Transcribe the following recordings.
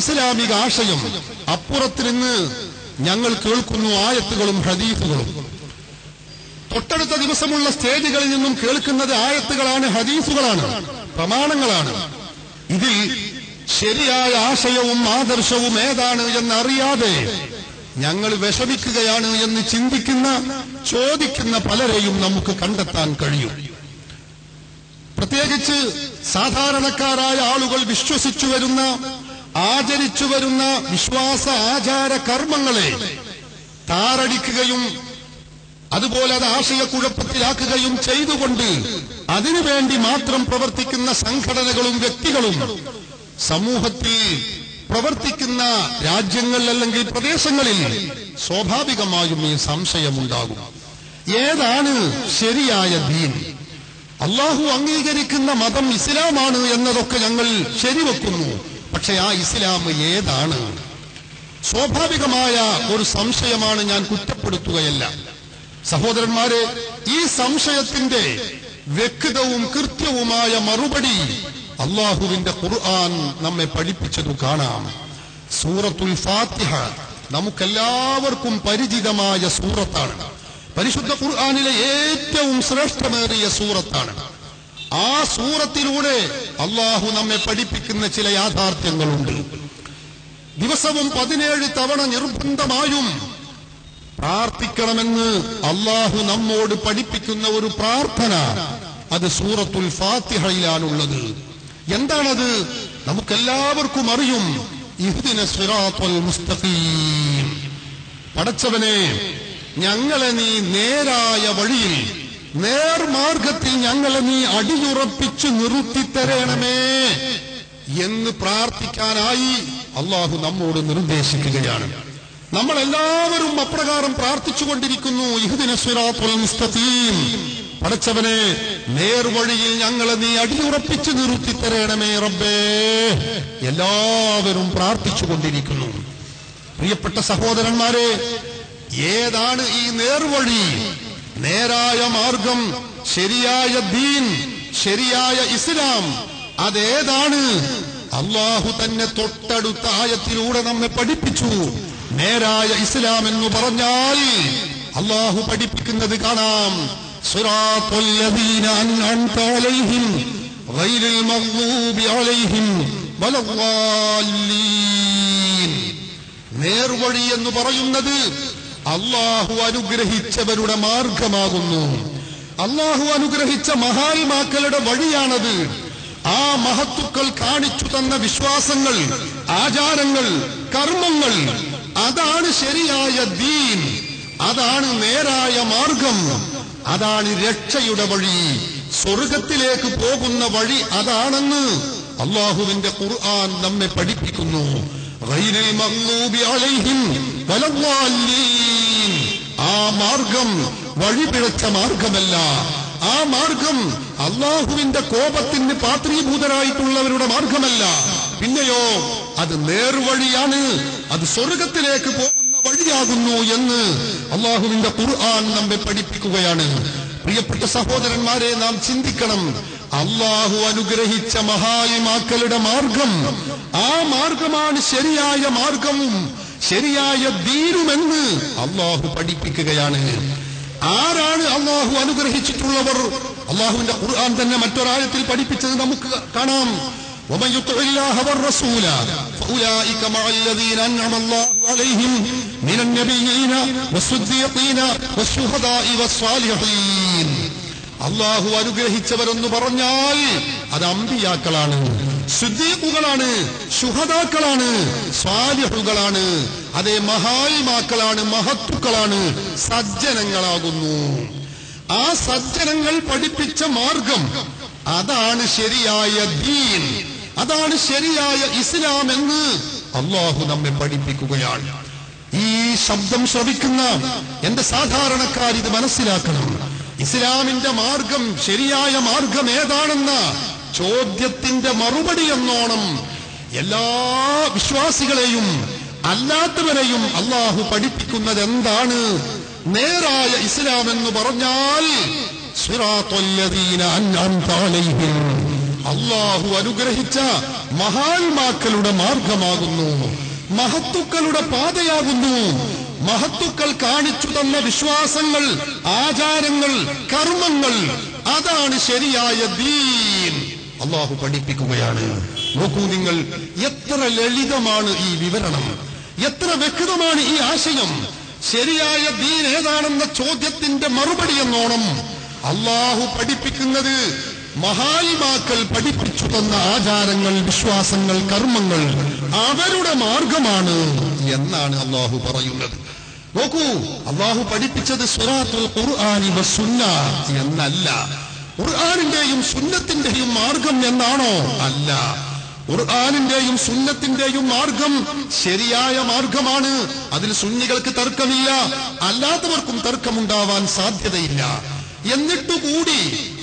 ഇസ്ലാമിക ആശയം അപ്പുറത്തിൽ നിന്ന് ഞങ്ങൾ കേൾക്കുന്നു ആയത്തുകളും ഹദീഫുകളും തൊട്ടടുത്ത ദിവസമുള്ള സ്റ്റേജുകളിൽ നിന്നും കേൾക്കുന്നത് ആയത്തുകളാണ് ഹദീഫുകളാണ് പ്രമാണങ്ങളാണ്. ഇതിൽ ശരിയായ ആശയവും ആദർശവും ഏതാണ് എന്നറിയാതെ ഞങ്ങൾ വിഷമിക്കുകയാണ് എന്ന് ചിന്തിക്കുന്ന ചോദിക്കുന്ന പലരെയും നമുക്ക് കണ്ടെത്താൻ കഴിയും. പ്രത്യേകിച്ച് സാധാരണക്കാരായ ആളുകൾ വിശ്വസിച്ചു വരുന്ന ആചരിച്ചു വരുന്ന വിശ്വാസ ആചാര കർമ്മങ്ങളെ താറടിക്കുകയും അതുപോലെ അത് ആശയക്കുഴപ്പത്തിലാക്കുകയും ചെയ്തുകൊണ്ട് അതിനുവേണ്ടി മാത്രം പ്രവർത്തിക്കുന്ന സംഘടനകളും വ്യക്തികളും സമൂഹത്തിൽ പ്രവർത്തിക്കുന്ന രാജ്യങ്ങൾ അല്ലെങ്കിൽ പ്രദേശങ്ങളിൽ സ്വാഭാവികമായും ഈ സംശയമുണ്ടാകും. ഏതാണ് ശരിയായ ദീൻ? അള്ളാഹു അംഗീകരിക്കുന്ന മതം ഇസ്ലാമാണ് എന്നതൊക്കെ ഞങ്ങൾ ശരിവെക്കുന്നു. പക്ഷെ ആ ഇസ്ലാം ഏതാണ്? സ്വാഭാവികമായ ഒരു സംശയമാണ് ഞാൻ കുറ്റപ്പെടുത്തുകയല്ല. സഹോദരന്മാരെ ഈ സംശയത്തിന്റെ വ്യക്തവും കൃത്യവുമായ മറുപടി അള്ളാഹുവിന്റെ ഖുർആൻ നമ്മെ പഠിപ്പിച്ചതു കാണാം. സൂറത്തുൽ ഫാത്തിഹ നമുക്കെല്ലാവർക്കും പരിചിതമായ സൂറത്താണ്. പരിശുദ്ധ ഖുർആാനിലെ ഏറ്റവും ശ്രേഷ്ഠമേറിയ സൂറത്താണ്. ആ സൂറത്തിലൂടെ അള്ളാഹു നമ്മെ പഠിപ്പിക്കുന്ന ചില യാഥാർത്ഥ്യങ്ങളുണ്ട്. ദിവസവും പതിനേഴ് തവണ നിർബന്ധമായും പ്രാർത്ഥിക്കണമെന്ന് അള്ളാഹു നമ്മോട് പഠിപ്പിക്കുന്ന ഒരു പ്രാർത്ഥന അത് സൂറത്തുൽ ഫാത്തിഹയിലാണുള്ളത്. എന്താണത്? നമുക്കെല്ലാവർക്കും അറിയും. മുസ്തഖീം. പടച്ചവനെ ഞങ്ങളെ നീ നേരായ വഴിയിൽ നേർമാർഗത്തിൽ ഞങ്ങളെ നീ അടിയുറപ്പിച്ചു നിർത്തിത്തരണമേ എന്ന് പ്രാർത്ഥിക്കാനായി അള്ളാഹു നമ്മോട് നിർദ്ദേശിക്കുകയാണ്. നമ്മൾ എല്ലാവരും അപ്രകാരം പ്രാർത്ഥിച്ചുകൊണ്ടിരിക്കുന്നു. ഇഹുദിന സിറാത്തുൽ മുസ്തഖീം. പടച്ചവനെ നേർവഴിയിൽ ഞങ്ങളെ നീ അടിയുറപ്പിച്ചു നിർത്തിത്തരണമേ റബ്ബേ. എല്ലാവരും പ്രാർത്ഥിച്ചുകൊണ്ടിരിക്കുന്നു. പ്രിയപ്പെട്ട സഹോദരന്മാരെ ഏതാണ് ഈ നേർവഴി? നേരായ മാർഗം ശരിയായ ദീൻ ശരിയായ ഇസ്ലാം അതേതാണ്? അള്ളാഹു തന്നെ തൊട്ടടുത്ത ആയത്തിലൂടെ നമ്മെ പഠിപ്പിച്ചു. നേരായ ഇസ്ലാം എന്ന് പറഞ്ഞാൽ അള്ളാഹു പഠിപ്പിക്കുന്നത് കാണാം. നേർവഴി എന്ന് പറയുന്നത് അള്ളാഹു അനുഗ്രഹിച്ചവരുടെ മാർഗമാകുന്നു അള്ളാഹു അനുഗ്രഹിച്ച മഹാത്മാക്കളുടെ വഴിയാണത് ആ മഹത്തുക്കൾ കാണിച്ചു തന്ന വിശ്വാസങ്ങൾ ആചാരങ്ങൾ കർമ്മങ്ങൾ അതാണ് ശരിയായ ദീൻ അതാണ് നേരായ മാർഗം അതാണ് രക്ഷയുടെ വഴി സ്വർഗത്തിലേക്ക് പോകുന്ന വഴി അതാണെന്ന് അള്ളാഹുവിന്റെ ഖുർആൻ നമ്മെ പഠിപ്പിക്കുന്നു. ആ മാർഗം വഴിപിഴച്ച മാർഗമല്ല. ആ മാർഗം അള്ളാഹുവിന്റെ കോപത്തിന് പാത്രീഭൂതരായിട്ടുള്ളവരുടെ മാർഗമല്ല. പിന്നെയോ അത് നേർവഴിയാണ്. അത് സ്വർഗത്തിലേക്ക് പോകുന്ന വഴിയാകുന്നു എന്ന് അള്ളാഹുവിന്റെ ഖുർആൻ നമ്മെ പഠിപ്പിക്കുകയാണ്. പ്രിയപ്പെട്ട സഹോദരന്മാരെ നാം ചിന്തിക്കണം. അള്ളാഹു അനുഗ്രഹിച്ച മഹായിമാക്കളുടെ മാർഗം. ആ മാർഗമാണ് ശരിയായ മാർഗവും. ശരിയായ ദീനുമെന്ന് അള്ളാഹു പഠിപ്പിക്കുകയാണ് ആരാണ് അള്ളാഹു അനുഗ്രഹിച്ചിട്ടുള്ളവർ അള്ളാഹുവിന്റെ ഖുർആൻ തന്നെ മറ്റൊരായത്തിൽ പഠിപ്പിച്ചത് നമുക്ക് കാണാം ومن يطع الله والرسول فأولئك مع الذين أنعم الله عليهم من النبيين والصديقين والشهداء والصالحين അള്ളാഹു അനുഗ്രഹിച്ചവരെന്ന് പറഞ്ഞാൽ അത് അമ്പിയാക്കളാണ് സിദ്ദീഖുകളാണ് ശുഹദാക്കളാണ് സ്വാലിഹുകളാണ് അതേ മഹാത്മാക്കളാണ് മഹത്തുക്കളാണ് സജ്ജനങ്ങളാകുന്നു. ആ സജ്ജനങ്ങൾ പഠിപ്പിച്ച മാർഗം അതാണ് ശരിയായ ദീൻ അതാണ് ശരിയായ ഇസ്ലാം എന്ന് അള്ളാഹു നമ്മെ പഠിപ്പിക്കുകയാണ്. ഈ ശബ്ദം ശ്രവിക്കുന്ന എന്റെ സാധാരണക്കാർ ഇത് മനസ്സിലാക്കണം. ഇസ്ലാമിന്റെ മാർഗം ശരിയായ മാർഗം ഏതാണെന്ന ചോദ്യത്തിന്റെ മറുപടി എന്നോണം എല്ലാ വിശ്വാസികളെയും അല്ലാത്തവരെയും അള്ളാഹു പഠിപ്പിക്കുന്നത് എന്താണ് നേരായ ഇസ്ലാം എന്ന് പറഞ്ഞാൽ അള്ളാഹു അനുഗ്രഹിച്ച മഹാന്മാക്കളുടെ മാർഗമാകുന്നു. മഹത്തുക്കളുടെ പാതയാകുന്നു. മഹത്തുക്കൾ കാണിച്ചു തന്ന വിശ്വാസങ്ങൾ ആചാരങ്ങൾ കർമ്മങ്ങൾ അതാണ് ശരിയായ ദീൻ. അള്ളാഹു പഠിപ്പിക്കുകയാണ്. നോക്കൂ നിങ്ങൾ എത്ര ലളിതമാണ് ഈ വിവരണം. എത്ര വ്യക്തമാണ് ഈ ആശയം? ശരിയായ ദീൻ ഏതാണെന്ന ചോദ്യത്തിന്റെ മറുപടി എന്നോണം. അള്ളാഹു പഠിപ്പിക്കുന്നത് മഹായിമാക്കൾ പഠിപ്പിച്ചു തന്ന ആചാരങ്ങൾ വിശ്വാസങ്ങൾ കർമ്മങ്ങൾ അവരുടെ മാർഗമാണ് എന്നാണ് അള്ളാഹു പറയുന്നത്. നോക്കൂ അള്ളാഹു പഠിപ്പിച്ചത് സുറാത്തുൽ എന്നല്ല. ഖുർആാനിന്റെയും സുന്നത്തിന്റെയും മാർഗം എന്നാണോ? അല്ല. ഖുർആാനിന്റെയും സുന്നത്തിന്റെയും മാർഗം ശരിയായ മാർഗമാണ്. അതിൽ സുന്നികൾക്ക് തർക്കമില്ല. അല്ലാത്തവർക്കും തർക്കമുണ്ടാവാൻ സാധ്യതയില്ല. എന്നിട്ടുകൂടി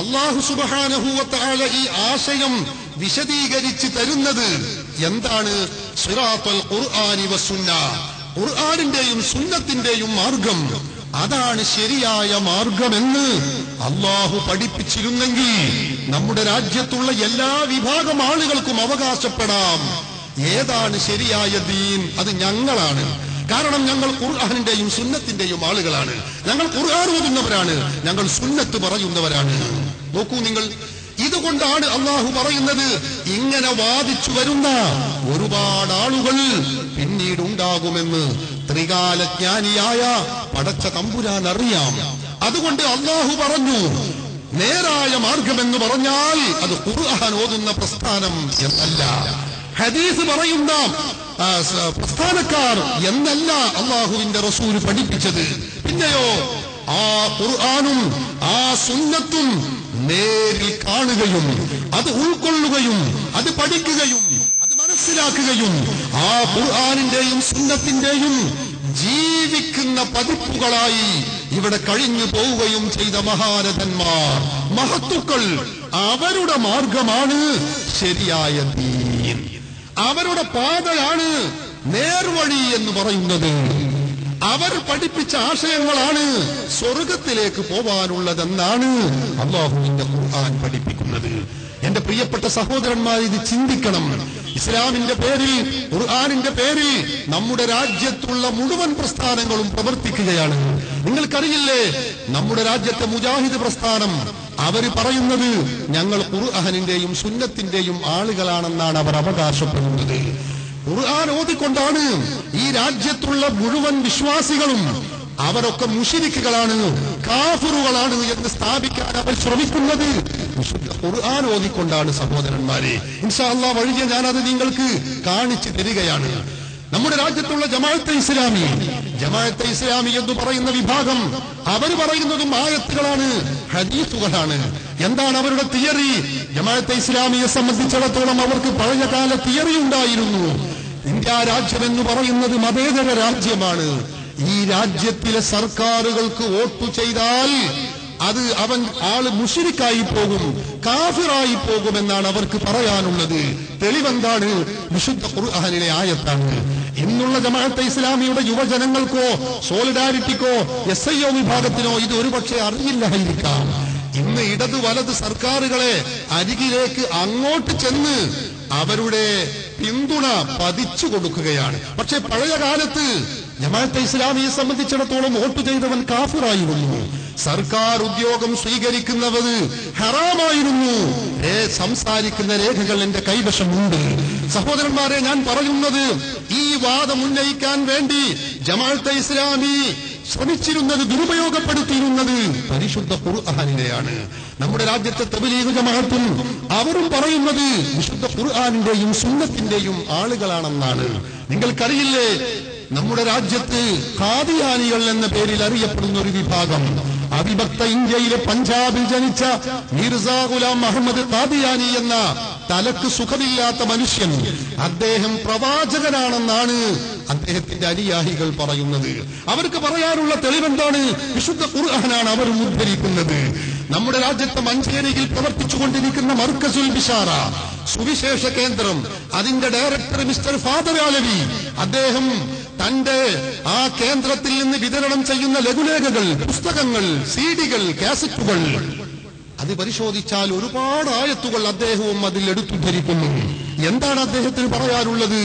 അള്ളാഹു സുബാനഹൂവത്താഴ ഈ ആശയം വിശദീകരിച്ച് തരുന്നത് എന്താണ്? സുറാത്തൽ ഖുർആനി വസുന്ന ഖുർആാനിന്റെയും സുന്നത്തിന്റെയും മാർഗം അതാണ് ശരിയായ മാർഗമെന്ന് അള്ളാഹു പഠിപ്പിച്ചിരുന്നെങ്കിൽ നമ്മുടെ രാജ്യത്തുള്ള എല്ലാ വിഭാഗം ആളുകൾക്കും അവകാശപ്പെടാം. ഏതാണ് ശരിയായ ദീൻ? അത് ഞങ്ങളാണ്. കാരണം ഞങ്ങൾ ഖുർആാനിന്റെയും സുന്നത്തിന്റെയും ആളുകളാണ്. ഞങ്ങൾ ഖുർആൻ ഓതുന്നവരാണ്. ഞങ്ങൾ സുന്നത്ത് പറയുന്നവരാണ്. നോക്കൂ നിങ്ങൾ ഇതുകൊണ്ടാണ് അള്ളാഹു പറയുന്നത്. ഇങ്ങനെ വാദിച്ചു വരുന്ന ഒരുപാട് ആളുകൾ പിന്നീട് ഉണ്ടാകുമെന്ന് ത്രികാലജ്ഞാനിയായ പടച്ച തമ്പുരാൻ അറിയാം. അതുകൊണ്ട് അള്ളാഹു പറഞ്ഞു നേരായ മാർഗമെന്ന് പറഞ്ഞാൽ അത് ഖുർആൻ ഓതുന്ന പ്രസ്ഥാനം എന്നല്ല. ഹദീസ് പറയുന്ന പ്രസ്ഥാനക്കാർ എന്നല്ല അള്ളാഹുവിന്റെ റസൂൽ പഠിപ്പിച്ചത്. പിന്നെയോ ആ ഖുർആാനും ആ സുന്നത്തും നേരിൽ കാണുകയും അത് ഉൾക്കൊള്ളുകയും അത് പഠിക്കുകയും അത് മനസ്സിലാക്കുകയും ആ ഖുർആാനിന്റെയും സുന്നത്തിന്റെയും ജീവിക്കുന്ന പതിപ്പുകളായി ഇവിടെ കഴിഞ്ഞു പോവുകയും ചെയ്ത മഹാരഥന്മാർ മഹത്തുക്കൾ അവരുടെ മാർഗമാണ് ശരിയായ ദീൻ. അവരുടെ പാതയാണ് നേർവഴി എന്ന് പറയുന്നത്. അവർ പഠിപ്പിച്ച ആശയങ്ങളാണ് സ്വർഗത്തിലേക്ക് പോവാനുള്ളതെന്നാണ് അള്ളാഹുവിന്റെ ഖുർആൻ പഠിപ്പിക്കുന്നത്. എന്റെ പ്രിയപ്പെട്ട സഹോദരന്മാർ ഇത് ചിന്തിക്കണം. ഇസ്ലാമിന്റെ പേരിൽ ഖുർആാനിന്റെ പേരിൽ നമ്മുടെ രാജ്യത്തുള്ള മുഴുവൻ പ്രസ്ഥാനങ്ങളും പ്രവർത്തിക്കുകയാണ്. നിങ്ങൾക്കറിയില്ലേ നമ്മുടെ രാജ്യത്തെ മുജാഹിദ് പ്രസ്ഥാനം അവർ പറയുന്നത് ഞങ്ങൾ ഖുർആാനിന്റെയും സുന്നത്തിന്റെയും ആളുകളാണെന്നാണ് അവർ അവകാശപ്പെടുന്നത്. ഖുർആൻ ഓതിക്കൊണ്ടാണ് ഈ രാജ്യത്തുള്ള മുഴുവൻ വിശ്വാസികളും അവരൊക്കെ മുഷിരിക്കുകളാണ് കാഫറുകളാണ് എന്ന് സ്ഥാപിക്കാൻ അവർ ശ്രമിക്കുന്നത്. ഖുർആൻ ഓതിക്കൊണ്ടാണ് സഹോദരന്മാരെ. ഇൻഷാ അള്ളാഹ് വഴിയെ ഞാനത് നിങ്ങൾക്ക് കാണിച്ചു തരികയാണ്. നമ്മുടെ രാജ്യത്തുള്ള ജമാഅത്തെ ഇസ്ലാമി ജമാഅത്തെ ഇസ്ലാമി എന്ന് പറയുന്ന വിഭാഗം അവർ പറയുന്നതും ആയത്തുകളാണ് ഹദീസുകളാണ്. എന്താണ് അവരുടെ തിയറി? ജമാഅത്തെ ഇസ്ലാമിയെ സംബന്ധിച്ചിടത്തോളം അവർക്ക് പഴയകാല തിയറി ഉണ്ടായിരുന്നു. ഇന്ത്യ രാജ്യം എന്ന് പറയുന്നത് മതേതര രാജ്യമാണ്. ഈ രാജ്യത്തിലെ സർക്കാരുകൾക്ക് വോട്ടു ചെയ്താൽ അത് അവൻ ആൾ മുഷിരിക്കായി പോകും കാഫിറായി പോകുമെന്നാണ് അവർക്ക് പറയാനുള്ളത്. തെളിവെന്താണ്? വിശുദ്ധ ഖുർആനിലെ ആയത്താണ്. ഇന്നുള്ള ജമാഅത്തെ ഇസ്ലാമിയുടെ യുവജനങ്ങൾക്കോ സോളിഡാരിറ്റിക്കോ എസ് ഐ ഒ വിഭാഗത്തിനോ ഇത് ഒരുപക്ഷെ അറിയില്ലായിരിക്കാം. ഇന്ന് ഇടതു വലത് സർക്കാരുകളെ അരികിലേക്ക് അങ്ങോട്ട് ചെന്ന് അവരുടെ പിന്തുണ പതിച്ചു കൊടുക്കുകയാണ്. പക്ഷെ പഴയ കാലത്ത് ജമാഅത്തെ ഇസ്ലാമിയെ സംബന്ധിച്ചിടത്തോളം വോട്ട് ചെയ്തവൻ കാഫിറായി കാഫിറായിരുന്നു സർക്കാർ ഉദ്യോഗം സ്വീകരിക്കുന്നത് ഹറാമായിരുന്നു. സംസാരിക്കുന്ന രേഖകൾ എന്റെ കൈവശമുണ്ട്. സഹോദരന്മാരെ ഞാൻ പറയുന്നത് ഈ വാദം ഉന്നയിക്കാൻ വേണ്ടി ജമാഅത്തെ ഇസ്ലാമി ശ്രമിച്ചിരുന്നത് ദുരുപയോഗപ്പെടുത്തിയിരുന്നത് പരിശുദ്ധ ഖുർആാനിനെയാണ്. നമ്മുടെ രാജ്യത്തെ തബലീഗ് ജമാഅത്തും അവരും പറയുന്നത് വിശുദ്ധ ഖുർആാനിന്റെയും സുന്നത്തിന്റെയും ആളുകളാണെന്നാണ്. നിങ്ങൾക്കറിയില്ലേ? നമ്മുടെ രാജ്യത്ത് ഖാദിയാനികൾ എന്ന പേരിൽ അറിയപ്പെടുന്ന ഒരു വിഭാഗം അവിഭക്ത ഇന്ത്യയിലെ പഞ്ചാബിൽ ജനിച്ച മിർസ ഗുലാം മുഹമ്മദ് ഖാദിയാനി എന്ന തലക്ക് സുഖമില്ലാത്ത മനുഷ്യൻ അദ്ദേഹം പ്രവാചകനാണെന്നാണ് അദ്ദേഹത്തിന്റെ അനുയായികൾ പറയുന്നത്. അവർക്ക് പറയാനുള്ള തെളിവെന്താണ്? വിശുദ്ധ ഖുർആനാണ് അവർ ഉദ്ധരിക്കുന്നത്. നമ്മുടെ രാജ്യത്തെ മഞ്ചേരിയിൽ പ്രവർത്തിച്ചുകൊണ്ടിരിക്കുന്ന മർക്കസുൽ ബിഷാറ സുവിശേഷ കേന്ദ്രം അതിന്റെ ഡയറക്ടർ മിസ്റ്റർ ഫാദർ ആലവി അദ്ദേഹം തന്റെ ആ കേന്ദ്രത്തിൽ നിന്ന് വിതരണം ചെയ്യുന്ന ലഘുലേഖകൾ പുസ്തകങ്ങൾ സീഡികൾ കാസറ്റുകൾ. അത് പരിശോധിച്ചാൽ ഒരുപാട് ആയത്തുകൾ അദ്ദേഹവും അതിൽ എടുത്തുദ്ധരിക്കുന്നു. എന്താണ് അദ്ദേഹത്തിന് പറയാനുള്ളത്?